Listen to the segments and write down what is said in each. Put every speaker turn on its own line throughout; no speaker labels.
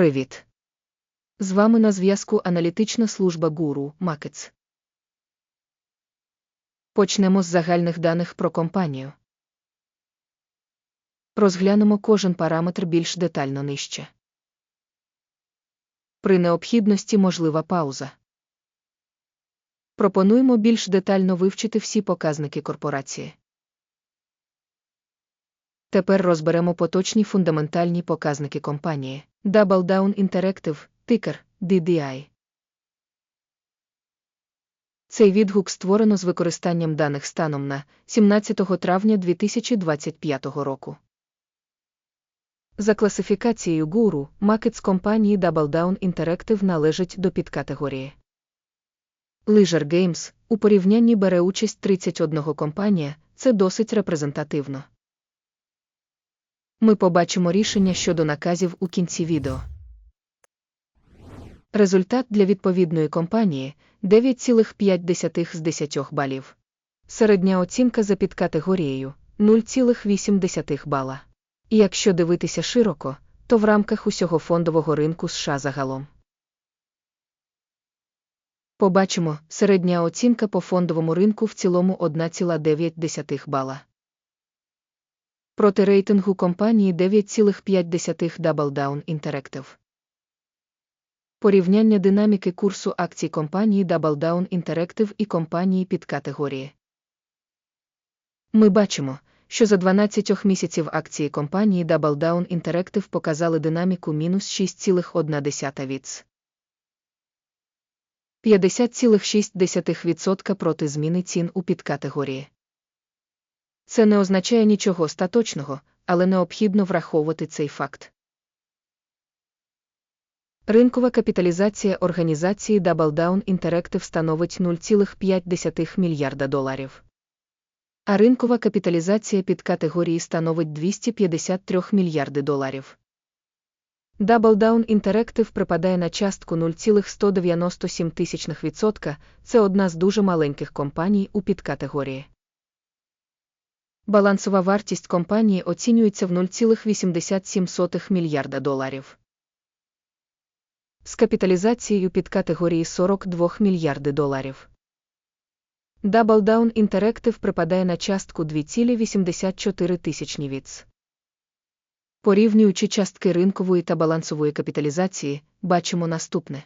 Привіт! З вами на зв'язку аналітична служба Гуру Макетс. Почнемо з загальних даних про компанію. Розглянемо кожен параметр більш детально нижче. При необхідності можлива пауза. Пропонуємо більш детально вивчити всі показники корпорації. Тепер розберемо поточні фундаментальні показники компанії. Double Down Interactive, тикер DDI. Цей відгук створено з використанням даних станом на 17 травня 2025 року. За класифікацією гуру, Макетс компанії Double Down Interactive належить до підкатегорії. Leisure Games у порівнянні бере участь 31 компанія, це досить репрезентативно. Ми побачимо рішення щодо наказів у кінці відео. Результат для відповідної компанії 9,5 з 10 балів. Середня оцінка за підкатегорією 0,8 бала. І якщо дивитися широко, то в рамках усього фондового ринку США загалом. Побачимо, середня оцінка по фондовому ринку в цілому 1,9 бала. Проти рейтингу компанії 9,5 Double Down Interactive. Порівняння динаміки курсу акцій компанії Double Down Interactive і компанії під категорії. Ми бачимо, що за 12 місяців акції компанії Double Down Interactive показали динаміку мінус 6,1 віц. 50,6% проти зміни цін у підкатегорії. Це не означає нічого остаточного, але необхідно враховувати цей факт. Ринкова капіталізація організації Double Down Interactive становить 0,5 мільярда доларів. А ринкова капіталізація під категорії становить 253 мільярди доларів. Double Down Interactive припадає на частку 0,197%, це одна з дуже маленьких компаній у підкатегорії. Балансова вартість компанії оцінюється в 0,87 мільярда доларів. З капіталізацією під категорії 42 мільярди доларів. Double Down Interactive припадає на частку 2,84 тисячні віц. Порівнюючи частки ринкової та балансової капіталізації, бачимо наступне.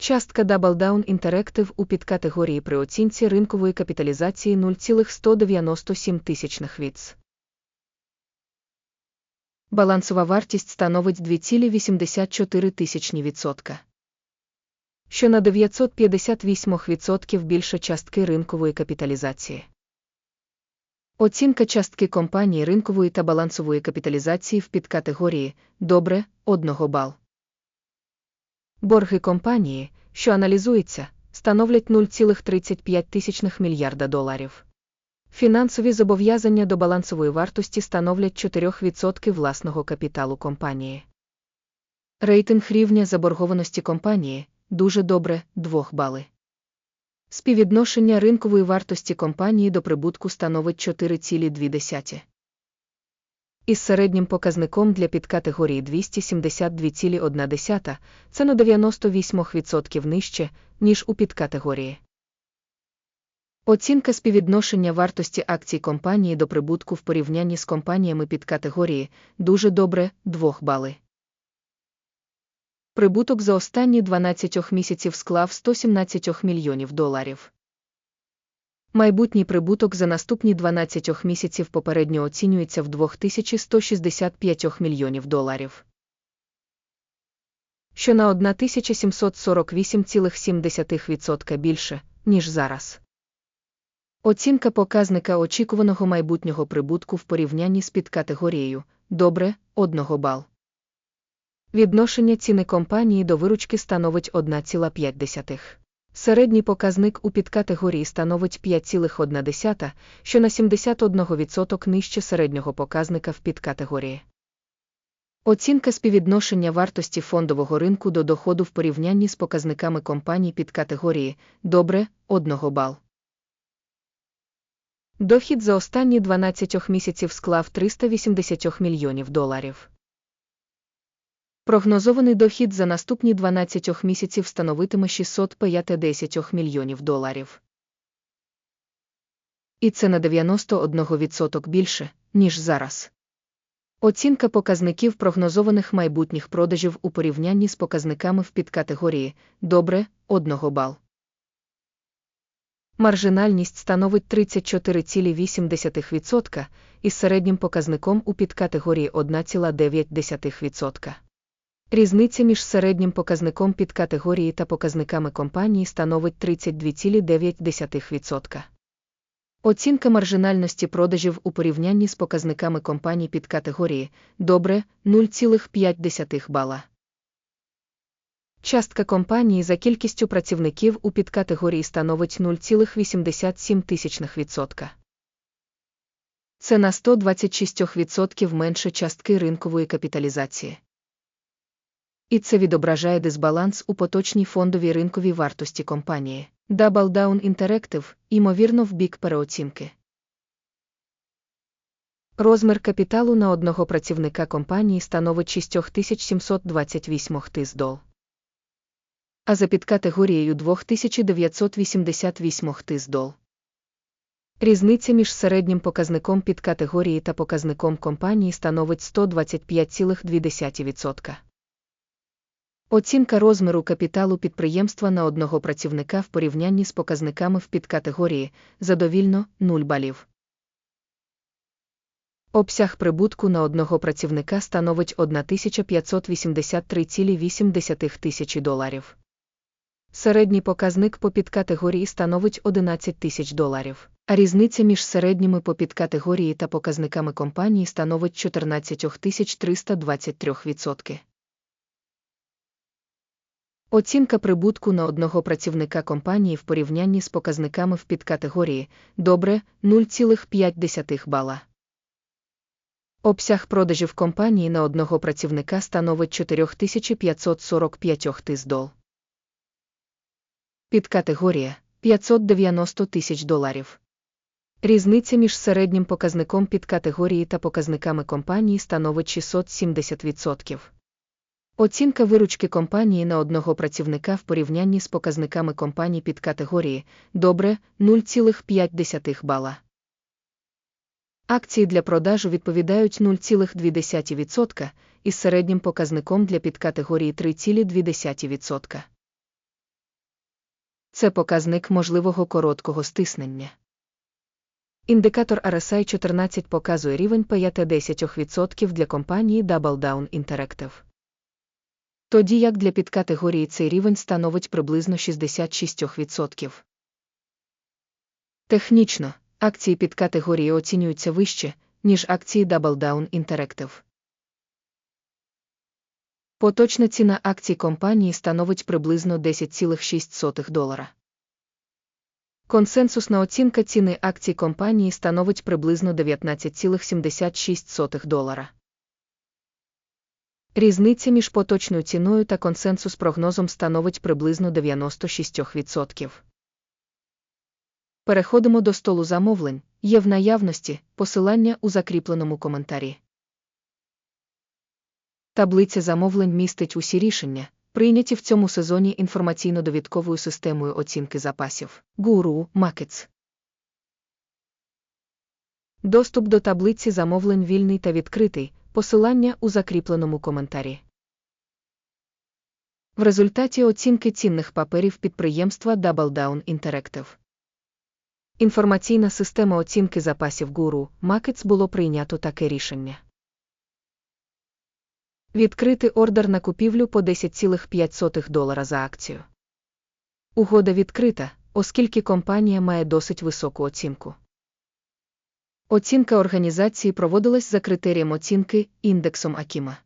Частка Double Down Interactive у підкатегорії при оцінці ринкової капіталізації 0,197 тисячних віц. Балансова вартість становить 2,84 тисячні відсотка. Що на 958% більше частки ринкової капіталізації. Оцінка частки компанії ринкової та балансової капіталізації в підкатегорії добре 1 бал. Борги компанії, що аналізується, становлять 0,35 мільярда доларів. Фінансові зобов'язання до балансової вартості становлять 4% власного капіталу компанії. Рейтинг рівня заборгованості компанії дуже добре 2 бали. Співвідношення ринкової вартості компанії до прибутку становить 4,2. Із середнім показником для підкатегорії 272,1 це на 98% нижче, ніж у підкатегорії. Оцінка співвідношення вартості акцій компанії до прибутку в порівнянні з компаніями під категорії дуже добре 2 бали. Прибуток за останні 12 місяців склав 117 мільйонів доларів. Майбутній прибуток за наступні 12 місяців попередньо оцінюється в 2165 мільйонів доларів. Що на 1748,7% більше, ніж зараз. Оцінка показника очікуваного майбутнього прибутку в порівнянні з підкатегорією добре 1 бал. Відношення ціни компанії до виручки становить 1,5. Середній показник у підкатегорії становить 5,1, що на 71% нижче середнього показника в підкатегорії. Оцінка співвідношення вартості фондового ринку до доходу в порівнянні з показниками компаній під категорії добре 1 бал. Дохід за останні 12 місяців склав 380 мільйонів доларів. Прогнозований дохід за наступні 12 місяців становитиме 650 мільйонів доларів. І це на 91% більше, ніж зараз. Оцінка показників прогнозованих майбутніх продажів у порівнянні з показниками в підкатегорії добре 1 бал. Маржинальність становить 34,8% із середнім показником у підкатегорії 1,9%. Різниця між середнім показником підкатегорії та показниками компанії становить 32,9%. Оцінка маржинальності продажів у порівнянні з показниками компаній підкатегорії добре 0,5 бала. Частка компанії за кількістю працівників у підкатегорії становить 0,87%. Це на 126% менше частки ринкової капіталізації. І це відображає дисбаланс у поточній фондовій ринковій вартості компанії. Double Down Interactive, ймовірно, в бік переоцінки. Розмір капіталу на одного працівника компанії становить 6728 тис. А за підкатегорією 2988 тис дол. Різниця між середнім показником підкатегорії та показником компанії становить 125,2%. Оцінка розміру капіталу підприємства на одного працівника в порівнянні з показниками в підкатегорії задовільно 0 балів. Обсяг прибутку на одного працівника становить 1583,8 тисячі доларів. Середній показник по підкатегорії становить 11 тисяч доларів, а різниця між середніми по підкатегорії та показниками компанії становить 14 323%. Оцінка прибутку на одного працівника компанії в порівнянні з показниками в підкатегорії добре 0,5 бала. Обсяг продажів компанії на одного працівника становить 4545 тис дол. Підкатегорія 590 тисяч доларів. Різниця між середнім показником підкатегорії та показниками компанії становить 670%. Оцінка виручки компанії на одного працівника в порівнянні з показниками компаній під категорії добре 0,5 бала. Акції для продажу відповідають 0,2% із середнім показником для підкатегорії 3,2%. Це показник можливого короткого стиснення. Індикатор RSI 14 показує рівень 5-10% для компанії Double Down Interactive тоді як для підкатегорії цей рівень становить приблизно 66%. Технічно, акції підкатегорії оцінюються вище, ніж акції Double Down Interactive. Поточна ціна акцій компанії становить приблизно 10,6 долара. Консенсусна оцінка ціни акцій компанії становить приблизно 19,76 долара. Різниця між поточною ціною та консенсус прогнозом становить приблизно 96%. Переходимо до столу замовлень, є в наявності посилання у закріпленому коментарі. Таблиця замовлень містить усі рішення, прийняті в цьому сезоні інформаційно-довідковою системою оцінки запасів Guru Markets. Доступ до таблиці замовлень вільний та відкритий. Посилання у закріпленому коментарі. В результаті оцінки цінних паперів підприємства Double Down Interactive. Інформаційна система оцінки запасів Guru Markets було прийнято таке рішення. Відкрити ордер на купівлю по 10,5 долара за акцію. Угода відкрита, оскільки компанія має досить високу оцінку. Оцінка організації проводилась за критерієм оцінки індексом Акіма.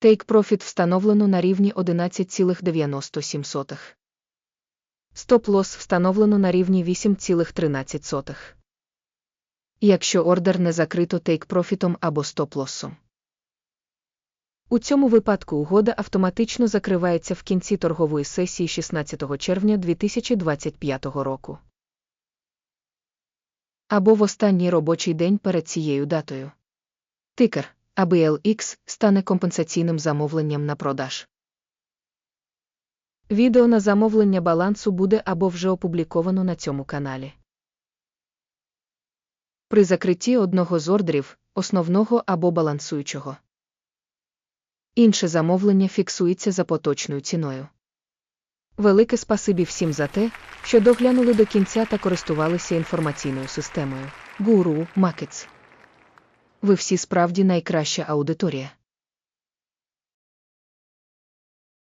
Take Profit встановлено на рівні 11,97. Стоп-лосс встановлено на рівні 8,13. Якщо ордер не закрито Take Profit або стоп-лоссом. У цьому випадку угода автоматично закривається в кінці торгової сесії 16 червня 2025 року або в останній робочий день перед цією датою. Тикер а BLX стане компенсаційним замовленням на продаж. Відео на замовлення балансу буде або вже опубліковано на цьому каналі. При закритті одного з ордерів, основного або балансуючого. Інше замовлення фіксується за поточною ціною. Велике спасибі всім за те, що доглянули до кінця та користувалися інформаційною системою. Гуру Markets. Ви всі справді найкраща аудиторія.